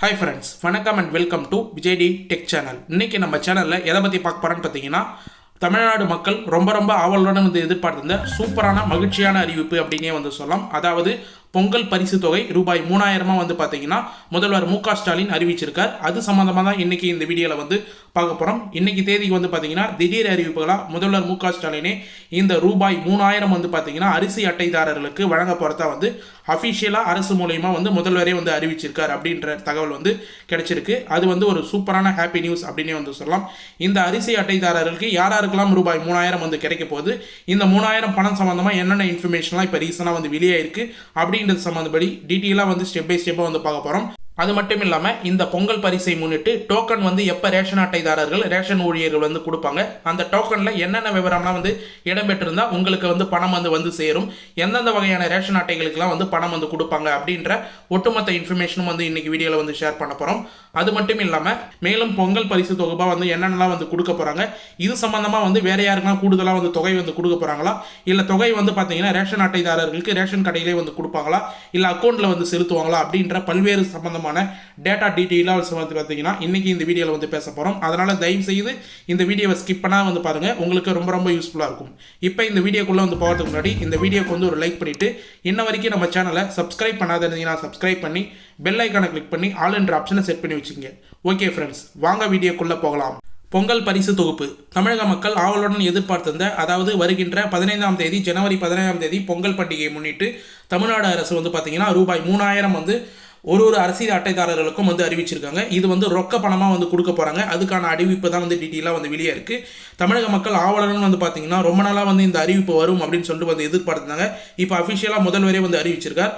Hi friends வணக்கம் and welcome to விஜய்டி tech channel இன்னைக்கு நம்ம சேனலில் எதை பற்றி பார்க்க போகிறோன்னு பார்த்தீங்கன்னா தமிழ்நாடு மக்கள் ரொம்ப ரொம்ப ஆவலுடன் வந்து எதிர்பார்த்திருந்த சூப்பரான மகிழ்ச்சியான அறிவிப்பு அப்படின்னே வந்து சொல்லலாம். அதாவது பொங்கல் பரிசு தொகை ரூபாய் மூணாயிரமா வந்து பார்த்தீங்கன்னா முதல்வர் மு க ஸ்டாலின் அறிவிச்சிருக்கார். அது சம்மந்தமாக தான் இன்னைக்கு இந்த வீடியோவில் வந்து பார்க்க போகிறோம் இன்னைக்கு தேதிக்கு வந்து பார்த்தீங்கன்னா திடீர் அறிவிப்புகளாக முதல்வர் மு க ஸ்டாலினே இந்த ரூபாய் மூணாயிரம் வந்து பார்த்தீங்கன்னா அரிசி அட்டைதாரர்களுக்கு வழங்க போகிறதா வந்து அஃபிஷியலாக அரசு மூலயமா வந்து முதல்வரே வந்து அறிவிச்சிருக்கார் அப்படின்ற தகவல் வந்து கிடைச்சிருக்கு. அது வந்து ஒரு சூப்பரான ஹாப்பி நியூஸ் அப்படின்னே வந்து சொல்லலாம். இந்த அரிசி அட்டைதாரர்களுக்கு யார் யாருக்கெல்லாம் ரூபாய் மூணாயிரம் வந்து கிடைக்க போகுது? இந்த மூணாயிரம் பணம் சம்மந்தமாக என்னென்ன இன்ஃபர்மேஷன்லாம் இப்போ ரீசனாக வந்து வெளியாயிருக்கு? அப்படின்றது சம்மந்தப்படி டீட்டெயிலாக வந்து ஸ்டெப் பை ஸ்டெப்பாக வந்து பார்க்க போகிறோம் அது மட்டும் இல்லாமல் இந்த பொங்கல் பரிசை முன்னிட்டு டோக்கன் வந்து எப்போ ரேஷன் அட்டைதாரர்கள் ரேஷன் ஊழியர்கள் வந்து கொடுப்பாங்க அந்த டோக்கனில் என்னென்ன விவரம்லாம் வந்து இடம்பெற்றிருந்தா உங்களுக்கு வந்து பணம் வந்து வந்து சேரும் எந்தெந்த வகையான ரேஷன் அட்டைகளுக்கெல்லாம் வந்து பணம் வந்து கொடுப்பாங்க அப்படின்ற ஒட்டுமொத்த இன்ஃபர்மேஷனும் வந்து இன்னைக்கு வீடியோவில் வந்து ஷேர் பண்ண போகிறோம் அது மட்டும் இல்லாமல் மேலும் பொங்கல் பரிசு தொகுப்பாக வந்து என்னென்னலாம் வந்து கொடுக்க போகிறாங்க இது சம்மந்தமாக வந்து வேற யாருக்கெல்லாம் கூடுதலாக வந்து தொகை வந்து கொடுக்க போகிறாங்களா இல்லை தொகை வந்து பார்த்தீங்கன்னா ரேஷன் அட்டைதாரர்களுக்கு ரேஷன் கடையிலே வந்து கொடுப்பாங்களா இல்லை அக்கௌண்ட்டில் வந்து செலுத்துவாங்களா அப்படின்ற பல்வேறு சம்பந்தமான டேட்டா டீட்டெயிலாக வந்து பார்த்தீங்கன்னா இன்றைக்கி இந்த வீடியோவில் வந்து பேச போகிறோம் அதனால் தயவு செய்து இந்த வீடியோவை ஸ்கிப் பண்ணால் வந்து பாருங்கள் உங்களுக்கு ரொம்ப ரொம்ப யூஸ்ஃபுல்லாக இருக்கும். இப்போ இந்த வீடியோக்குள்ளே வந்து போகிறதுக்கு முன்னாடி இந்த வீடியோக்கு வந்து ஒரு லைக் பண்ணிவிட்டு இன்ன வரைக்கும் நம்ம சேனலை சப்ஸ்கிரைப் பண்ணாத இருந்தீங்கன்னா சப்ஸ்கிரைப் பண்ணி பெல் ஐக்கானை கிளிக் பண்ணி ஆல் என்ற ஆப்ஷனை செட் பண்ணி வச்சுக்கோங்க. ஓகே ஃப்ரெண்ட்ஸ் வாங்க வீடியோக்குள்ளே போகலாம். பொங்கல் பரிசு தொகுப்பு. தமிழக மக்கள் ஆவலுடன் எதிர்பார்த்திருந்த அதாவது வருகின்ற பதினைந்தாம் தேதி ஜனவரி பதினைந்தாம் தேதி பொங்கல் பண்டிகையை முன்னிட்டு தமிழ்நாடு அரசு வந்து பார்த்தீங்கன்னா ரூபாய் மூணாயிரம் வந்து ஒரு ஒரு அரசியல் அட்டைதாரர்களுக்கும் வந்து அறிவிச்சிருக்காங்க. இது வந்து ரொக்க பணமாக வந்து கொடுக்க போகிறாங்க அதுக்கான அறிவிப்பு தான் வந்து டீட்டெயிலாக வந்து வெளியே இருக்குது தமிழக மக்கள் ஆவலுடன் வந்து பார்த்தீங்கன்னா ரொம்ப நாளாக வந்து இந்த அறிவிப்பு வரும் அப்படின்னு சொல்லிட்டு வந்து எதிர்பார்த்துருந்தாங்க. இப்போ அஃபிஷியலாக முதல்வரே வந்து அறிவிச்சிருக்கார்.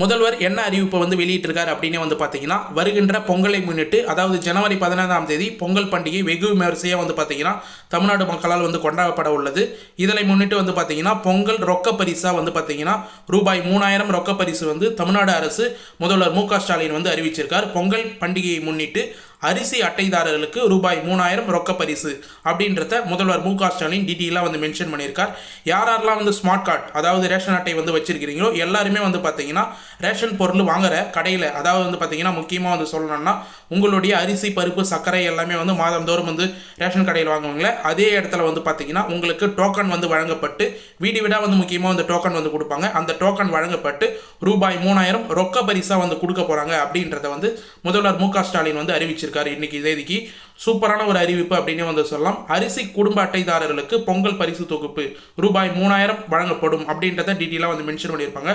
முதல்வர் என்ன அறிவிப்பை வந்து வெளியிட்டிருக்கார் அப்படின்னு வந்து பார்த்தீங்கன்னா வருகின்ற பொங்கலை முன்னிட்டு அதாவது ஜனவரி பதினைந்தாம் தேதி பொங்கல் பண்டிகை வெகு விமரிசையாக வந்து பார்த்தீங்கன்னா தமிழ்நாடு மக்களால் வந்து கொண்டாடப்பட உள்ளது. இதனை முன்னிட்டு வந்து பார்த்தீங்கன்னா பொங்கல் ரொக்க பரிசாக வந்து பார்த்தீங்கன்னா ரூபாய் மூணாயிரம் ரொக்க பரிசு வந்து தமிழ்நாடு அரசு முதல்வர் மு ஸ்டாலின் வந்து அறிவிச்சிருக்கார். பொங்கல் பண்டிகையை முன்னிட்டு அரிசி அட்டைதாரர்களுக்கு ரூபாய் மூணாயிரம் ரொக்க பரிசு அப்படின்றத முதல்வர் மு க ஸ்டாலின் டீட்டெயிலாக வந்து மென்ஷன் பண்ணியிருக்கார். யார் யாரெல்லாம் வந்து ஸ்மார்ட் கார்டு அதாவது ரேஷன் அட்டை வந்து வச்சிருக்கிறீங்களோ எல்லாருமே வந்து பார்த்தீங்கன்னா ரேஷன் பொருள் வாங்குற கடையில் அதாவது வந்து பார்த்தீங்கன்னா முக்கியமாக வந்து சொல்லணும்னா உங்களுடைய அரிசி பருப்பு சர்க்கரை எல்லாமே வந்து மாதந்தோறும் வந்து ரேஷன் கடையில் வாங்குவாங்களே அதே இடத்துல வந்து பார்த்தீங்கன்னா உங்களுக்கு டோக்கன் வந்து வழங்கப்பட்டு வீடு வீடாக வந்து முக்கியமாக வந்து டோக்கன் வந்து கொடுப்பாங்க. அந்த டோக்கன் வழங்கப்பட்டு ரூபாய் மூணாயிரம் ரொக்க பரிசாக வந்து கொடுக்க போகிறாங்க அப்படின்றத வந்து முதல்வர் மு ஸ்டாலின் வந்து அறிவிச்சிருக்காரு இன்னைக்கு தேதிக்கு சூப்பரான ஒரு அறிவிப்பு அப்படின்னு வந்து சொல்லலாம். அரிசி குடும்ப அட்டைதாரர்களுக்கு பொங்கல் பரிசு தொகுப்பு ரூபாய் மூணாயிரம் வழங்கப்படும் அப்படின்றத டீட்டெயிலாக வந்து மென்ஷன் பண்ணியிருப்பாங்க.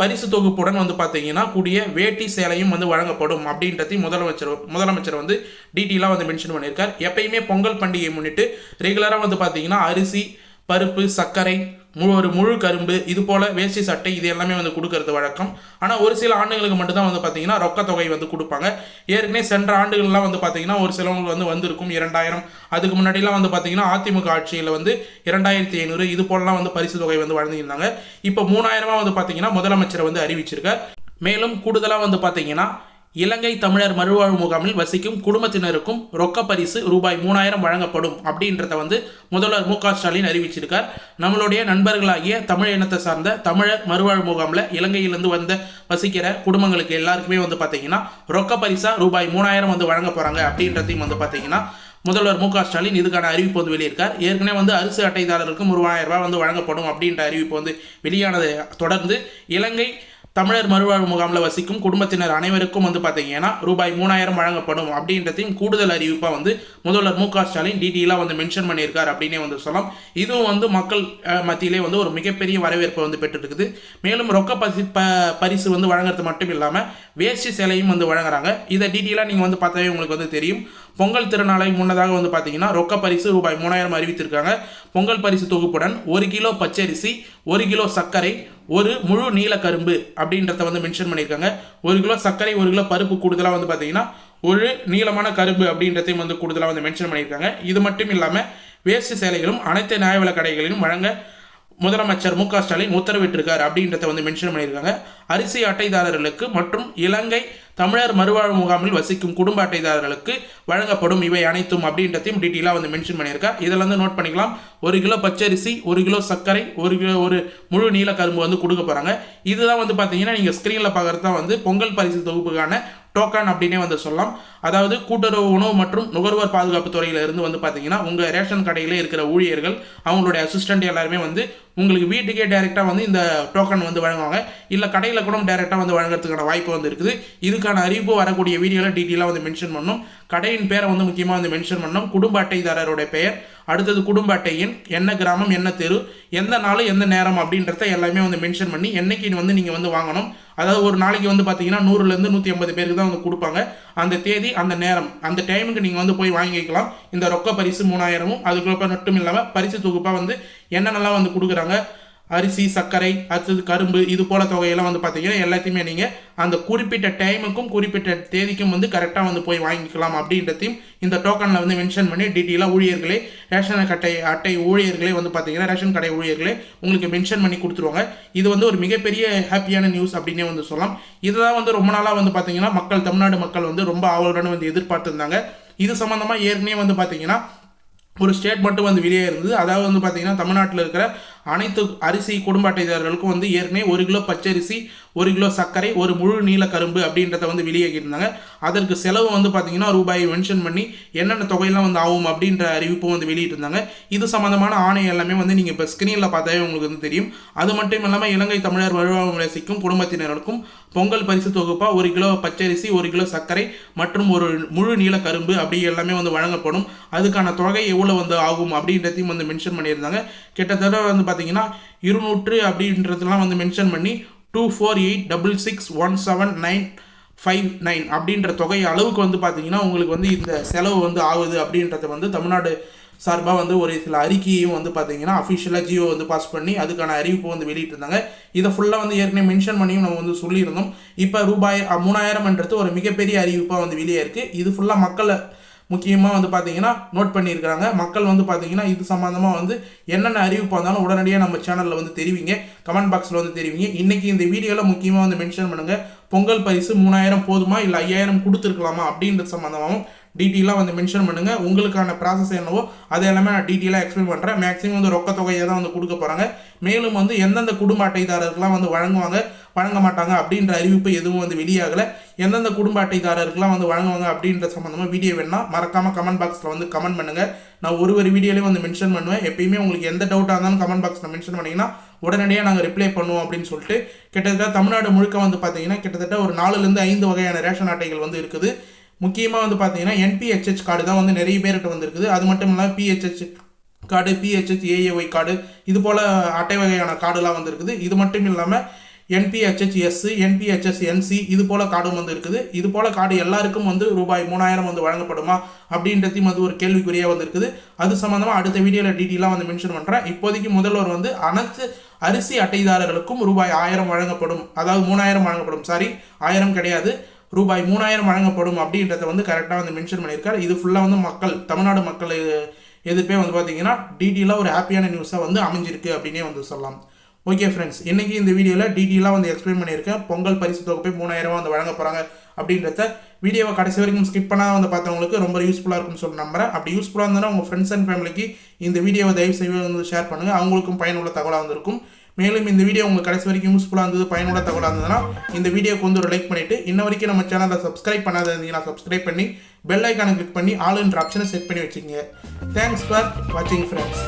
பரிசு தொகுப்புடன் வந்து பார்த்தீங்கன்னா கூடிய வேட்டி சேலையும் வந்து வழங்கப்படும் அப்படின்றதையும் முதலமைச்சர் முதலமைச்சர் வந்து டீட்டெயிலாக வந்து மென்ஷன் பண்ணியிருக்கார். எப்பயுமே பொங்கல் பண்டிகையை முன்னிட்டு ரெகுலராக வந்து பார்த்தீங்கன்னா அரிசி பருப்பு சர்க்கரை ஒரு முழு கரும்பு இது போல் வேஷ்டி சட்டை இது எல்லாமே வந்து கொடுக்கறது வழக்கம். ஆனால் ஒரு சில ஆண்டுகளுக்கு மட்டும்தான் வந்து பார்த்தீங்கன்னா ரொக்க தொகை வந்து கொடுப்பாங்க. ஏற்கனவே சென்ற ஆண்டுகள்லாம் வந்து பார்த்தீங்கன்னா ஒரு சிலவங்களுக்கு வந்து வந்திருக்கும் இரண்டாயிரம். அதுக்கு முன்னாடிலாம் வந்து பார்த்தீங்கன்னா அதிமுக ஆட்சியில் வந்து இரண்டாயிரத்தி ஐநூறு இது போலலாம் வந்து பரிசு தொகை வந்து வழங்கியிருந்தாங்க. இப்போ மூணாயிரமாக வந்து பார்த்தீங்கன்னா முதலமைச்சர் வந்து அறிவிச்சிருக்க மேலும் கூடுதலாக வந்து பார்த்தீங்கன்னா இலங்கை தமிழர் மறுவாழ்வு முகாமில் வசிக்கும் குடும்பத்தினருக்கும் ரொக்க பரிசு ரூபாய் மூணாயிரம் வழங்கப்படும் அப்படின்றத வந்து முதல்வர் மு க ஸ்டாலின் அறிவிச்சிருக்கார். நம்மளுடைய நண்பர்களாகிய தமிழ் இனத்தை சார்ந்த தமிழர் மறுவாழ்வு முகாமில் இலங்கையிலிருந்து வந்த வசிக்கிற குடும்பங்களுக்கு எல்லாருக்குமே வந்து பார்த்தீங்கன்னா ரொக்க பரிசா ரூபாய் மூணாயிரம் வந்து வழங்க போகிறாங்க அப்படின்றதையும் வந்து பார்த்தீங்கன்னா முதல்வர் மு க ஸ்டாலின் இதுக்கான அறிவிப்பு வந்து வெளியிருக்கார் ஏற்கனவே வந்து அரிசி அட்டைதாரருக்கு மூவாயிரம் ரூபாய் வந்து வழங்கப்படும் அப்படின்ற அறிவிப்பு வந்து வெளியானதை தொடர்ந்து இலங்கை தமிழர் மறுவாழ்வு முகாமில் வசிக்கும் குடும்பத்தினர் அனைவருக்கும் வந்து பார்த்தீங்கன்னா ரூபாய் மூணாயிரம் வழங்கப்படும் அப்படின்றதையும் கூடுதல் அறிவிப்பாக வந்து முதல்வர் மு க ஸ்டாலின் டீட்டெயிலாக வந்து மென்ஷன் பண்ணியிருக்கார் அப்படின்னே வந்து சொல்லலாம். இதுவும் வந்து மக்கள் மத்தியிலே வந்து ஒரு மிகப்பெரிய வரவேற்பை வந்து பெற்றுருக்குது. மேலும் ரொக்க பசி ப பரிசு வந்து வழங்குறது மட்டும் இல்லாமல் வேஷ்டி சேலையும் வந்து வழங்குறாங்க. இதை டீட்டெயிலாக நீங்கள் வந்து பார்த்தாவே உங்களுக்கு வந்து தெரியும். பொங்கல் திருநாளை முன்னதாக வந்து பார்த்தீங்கன்னா ரொக்க பரிசு ரூபாய் மூணாயிரம் அறிவித்திருக்காங்க. பொங்கல் பரிசு தொகுப்புடன் ஒரு கிலோ பச்சரிசி ஒரு கிலோ சர்க்கரை ஒரு முழு நீல கரும்பு அப்படின்றத வந்து மென்ஷன் பண்ணியிருக்காங்க. ஒரு கிலோ சர்க்கரை ஒரு கிலோ பருப்பு கூடுதலாக வந்து பார்த்தீங்கன்னா ஒரு நீளமான கரும்பு அப்படின்றதையும் வந்து கூடுதலாக வந்து மென்ஷன் பண்ணியிருக்காங்க. இது மட்டும் இல்லாமல் வேஸ்ட் சேலைகளும் அனைத்து நியாய விலைக் கடைகளிலும் வழங்க முதலமைச்சர் மு க ஸ்டாலின் உத்தரவிட்டிருக்கார் அப்படின்றத வந்து மென்ஷன் பண்ணியிருக்காங்க. அரிசி அட்டைதாரர்களுக்கு மற்றும் இலங்கை தமிழர் மறுவாழ்வு முகாமில் வசிக்கும் குடும்ப அட்டைதாரர்களுக்கு வழங்கப்படும் இவை அனைத்தும் அப்படின்றதையும் டீட்டெயிலாக வந்து மென்ஷன் பண்ணியிருக்கார். இதில் வந்து நோட் பண்ணிக்கலாம். ஒரு கிலோ பச்சரிசி ஒரு கிலோ சர்க்கரை ஒரு கிலோ ஒரு முழு நீல கரும்பு வந்து கொடுக்க போகிறாங்க இதுதான் வந்து பார்த்தீங்கன்னா நீங்கள் ஸ்க்ரீனில் பார்க்குறது தான் வந்து பொங்கல் பரிசு தொகுப்புக்கான டோக்கன் அப்படின்னே வந்து சொல்லலாம். அதாவது கூட்டுறவு உணவு மற்றும் நுகர்வோர் பாதுகாப்பு துறையிலிருந்து வந்து பார்த்தீங்கன்னா உங்கள் ரேஷன் கடையில் இருக்கிற ஊழியர்கள் அவங்களுடைய அசிஸ்டன்ட் எல்லாருமே வந்து உங்களுக்கு வீட்டுக்கே டைரெக்டாக வந்து இந்த டோக்கன் வந்து வழங்குவாங்க. இல்லை கடையில் கூட டைரெக்டாக வந்து வழங்குறதுக்கான வாய்ப்பு வந்து இருக்குது. இதுக்கான அறிவிப்பு வரக்கூடிய வீடியோவில் டீட்டெயிலாக வந்து மென்ஷன் பண்ணணும் கடையின் பேரை வந்து முக்கியமாக வந்து மென்ஷன் பண்ணணும் குடும்ப அட்டைதாரருடைய பெயர் அடுத்தது குடும்ப அட்டையின் என்ன கிராமம் என்ன தெரு எந்த நாள் எந்த நேரம் அப்படின்றத எல்லாமே வந்து மென்ஷன் பண்ணி என்னைக்கு வந்து நீங்கள் வந்து வாங்கணும். அதாவது ஒரு நாளைக்கு வந்து பார்த்தீங்கன்னா நூறுலேருந்து நூற்றி ஐம்பது பேருக்கு தான் வந்து கொடுப்பாங்க. அந்த தேதி அந்த நேரம் அந்த டைமுக்கு நீங்கள் வந்து போய் வாங்கிக்கலாம். இந்த ரொக்க பரிசு மூணாயிரமும் அதுக்குள்ள மட்டும் இல்லாமல் பரிசு தொகுப்பாக வந்து என்னென்னலாம் வந்து கொடுக்குறாங்க அரிசி சர்க்கரை அடுத்தது கரும்பு இது போல தொகையெல்லாம் வந்து பார்த்தீங்கன்னா எல்லாத்தையுமே நீங்கள் அந்த குறிப்பிட்ட டைமுக்கும் குறிப்பிட்ட தேதிக்கும் வந்து கரெக்டாக வந்து போய் வாங்கிக்கலாம் அப்படின்றதையும் இந்த டோக்கனில் வந்து மென்ஷன் பண்ணி டீட்டெயிலாக ஊழியர்களே ரேஷன் கட்டை அட்டை ஊழியர்களே வந்து பார்த்தீங்கன்னா ரேஷன் கடை ஊழியர்களே உங்களுக்கு மென்ஷன் பண்ணி கொடுத்துருவாங்க. இது வந்து ஒரு மிகப்பெரிய ஹாப்பியான நியூஸ் அப்படின்னே வந்து சொல்லலாம். இதுதான் வந்து ரொம்ப நாளாக வந்து பார்த்தீங்கன்னா மக்கள் தமிழ்நாடு மக்கள் வந்து ரொம்ப ஆவலுடன் வந்து எதிர்பார்த்துருந்தாங்க. இது சம்மந்தமாக ஏற்கனவே வந்து பார்த்தீங்கன்னா ஒரு ஸ்டேட் மட்டும் வந்து வெளியே இருந்தது. அதாவது வந்து பார்த்தீங்கன்னா தமிழ்நாட்டில் இருக்கிற அனைத்து அரிசி குடும்ப அட்டைதாரர்களுக்கும் வந்து ஏற்கனவே ஒரு கிலோ பச்சரிசி ஒரு கிலோ சர்க்கரை ஒரு முழு நீல கரும்பு அப்படின்றத வந்து வெளியாகியிருந்தாங்க அதற்கு செலவு வந்து பார்த்தீங்கன்னா ரூபாயை மென்ஷன் பண்ணி என்னென்ன தொகையெல்லாம் வந்து ஆகும் அப்படின்ற அறிவிப்பும் வந்து வெளியிட்டிருந்தாங்க. இது சம்மந்தமான ஆணையம் எல்லாமே வந்து நீங்கள் இப்போ ஸ்க்ரீனில் பார்த்தாவே உங்களுக்கு வந்து தெரியும். அது மட்டும் இல்லாமல் இலங்கை தமிழர் வருவாய் ரசிக்கும் குடும்பத்தினருக்கும் பொங்கல் பரிசு தொகுப்பாக ஒரு கிலோ பச்சரிசி ஒரு கிலோ சர்க்கரை மற்றும் ஒரு முழு நீல கரும்பு அப்படி எல்லாமே வந்து வழங்கப்படும். அதுக்கான தொகை எவ்வளோ வந்து ஆகும் அப்படின்றதையும் வந்து மென்ஷன் பண்ணியிருந்தாங்க. கிட்டத்தட்ட வந்து பார்த்தீங்கன்னா இருநூற்று அப்படின்றதெல்லாம் வந்து மென்ஷன் பண்ணி two four eight double six one seven nine five nine அப்படின்ற தொகை அளவுக்கு வந்து பார்த்தீங்கன்னா உங்களுக்கு வந்து இந்த செலவு வந்து ஆகுது அப்படின்றத வந்து தமிழ்நாடு சார்பாக வந்து ஒரு சில அறிக்கையும் வந்து பார்த்தீங்கன்னா அஃபிஷியலாக ஜியோ வந்து பாஸ் பண்ணி அதுக்கான அறிவிப்பு வந்து வெளியிட்டிருந்தாங்க. இதை ஃபுல்லாக வந்து ஏற்கனவே மென்ஷன் பண்ணியும் நம்ம வந்து சொல்லியிருந்தோம். இப்போ ரூபாய் மூணாயிரம்ன்றது ஒரு மிகப்பெரிய அறிவிப்பாக வந்து வெளியே இருக்குது இது ஃபுல்லாக மக்களை முக்கியமாக வந்து பார்த்தீங்கன்னா நோட் பண்ணியிருக்கிறாங்க. மக்கள் வந்து பார்த்தீங்கன்னா இது சம்மந்தமாக வந்து என்னென்ன அறிவிப்பு வந்தாலும் உடனடியாக நம்ம சேனலில் வந்து தெரிவிங்க. கமெண்ட் பாக்ஸில் வந்து தெரிவிங்க. இன்றைக்கி இந்த வீடியோவில் முக்கியமாக வந்து மென்ஷன் பண்ணுங்கள் பொங்கல் பரிசு மூணாயிரம் போதுமா? இல்லை ஐயாயிரம் கொடுத்துருக்கலாமா? அப்படின்றது சம்மந்தமாகவும் டீட்டெயிலாக வந்து மென்ஷன் பண்ணுங்கள் உங்களுக்கான ப்ராசஸ் என்னவோ அதை எல்லாமே நான் டீட்டெயிலாக எக்ஸ்பிளைன் பண்ணுறேன் மேக்ஸிமம் வந்து ரொக்க தொகையை தான் வந்து கொடுக்க போகிறாங்க மேலும் வந்து எந்தெந்த குடும்ப அட்டைதாரர்கள்லாம் வந்து வழங்குவாங்க. வழங்க மாட்டாங்க அப்படின்ற அறிவிப்பு எதுவும் வந்து வெளியாகலை. எந்தெந்த குடும்ப அட்டைதாரருக்கெல்லாம் வந்து வழங்குவாங்க அப்படின்ற சம்மந்தமாக வீடியோ வேணால் மறக்காமல் கமெண்ட் பாக்ஸில் வந்து கமெண்ட் பண்ணுங்கள் நான் ஒரு ஒரு வீடியோலையும் வந்து மென்ஷன் பண்ணுவேன். எப்பயுமே உங்களுக்கு எந்த டவுட்டாக இருந்தாலும் கமெண்ட் பாக்ஸில் மென்ஷன் பண்ணிங்கன்னா உடனடியாக நாங்கள் ரிப்ளை பண்ணுவோம் அப்படின்னு சொல்லிட்டு கிட்டத்தட்ட தமிழ்நாடு முழுக்க வந்து பார்த்தீங்கன்னா கிட்டத்தட்ட ஒரு நாலுலேருந்து ஐந்து வகையான ரேஷன் அட்டைகள் வந்து இருக்குது. முக்கியமாக வந்து பார்த்தீங்கன்னா என்பிஹெச்ஹெச் கார்டு தான் வந்து நிறைய பேர்கிட்ட வந்துருக்குது. அது மட்டும் இல்லாமல் PHH card PHH AAY card இது போல் அட்டை வகையான கார்டுலாம் வந்துருக்குது. இது மட்டும் இல்லாமல் என்பிஹெச்எஸ் என்பிஹெச்எஸ் என்சி இது போல் கார்டும் வந்து இருக்குது. இது போல் கார்டு எல்லாருக்கும் வந்து ரூபாய் மூணாயிரம் வந்து வழங்கப்படுமா? அப்படின்றதையும் அது ஒரு கேள்விக்குறியாக வந்துருக்குது. அது சம்மந்தமாக அடுத்த வீடியோவில் டீட்டெயிலாக வந்து மென்ஷன் பண்ணுறேன் இப்போதைக்கு முதல்வர் வந்து அனைத்து அரிசி அட்டைதாரர்களுக்கும் ரூபாய் ஆயிரம் வழங்கப்படும். அதாவது மூணாயிரம் வழங்கப்படும். சாரி ஆயிரம் கிடையாது. ரூபாய் மூணாயிரம் வழங்கப்படும் அப்படின்றத வந்து கரெக்டாக வந்து மென்ஷன் பண்ணியிருக்காரு. இது ஃபுல்லாக வந்து மக்கள் தமிழ்நாடு மக்கள் எதிர்ப்பே வந்து பார்த்தீங்கன்னா டீட்டெயிலாக ஒரு ஹாப்பியான நியூஸாக வந்து அமைஞ்சிருக்கு அப்படின்னே வந்து சொல்லலாம். ஓகே ஃப்ரெண்ட்ஸ் இன்றைக்கி இந்த வீடியோவில் டீட்டெயிலாக வந்து எக்ஸ்பிளைன் பண்ணியிருக்கேன். பொங்கல் பரிசு தொகுப்பை மூணாயிரம் வந்து வழங்க போகிறாங்க அப்படின்றத வீடியோவை கடைசி வரைக்கும் ஸ்கிப் பண்ணால் வந்து பார்த்தவங்களுக்கு ரொம்ப யூஸ்ஃபுல்லாக இருக்கும்னு சொல்லி நம்புறேன். அப்படி யூஸ்ஃபுல்லாக இருந்தால் உங்கள் ஃப்ரெண்ட்ஸ் அண்ட் ஃபேமிலிக்கு இந்த வீடியோவை தயவு செய்து வந்து ஷேர் பண்ணுங்கள் அவங்களுக்கும் பயனுள்ள தகவலாக வந்திருக்கும் மேலும் இந்த வீடியோ உங்களுக்கு கடைசி வரைக்கும் யூஸ்ஃபுல்லாக இருந்தது பயனுள்ள தகவலாக இருந்ததுன்னா இந்த வீடியோக்கு வந்து ஒரு லைக் பண்ணிவிட்டு இன்ன வரைக்கும் நம்ம சேனலை சப்ஸ்கிரைப் பண்ணாத இருந்தீங்கன்னா சப்ஸ்கிரைப் பண்ணி பெல் ஐக்கானை கிளிக் பண்ணி ஆளுன்ற ஆப்ஷனை செட் பண்ணி வச்சுக்கோங்க. தேங்க்ஸ் ஃபார் வாட்சிங் ஃப்ரெண்ட்ஸ்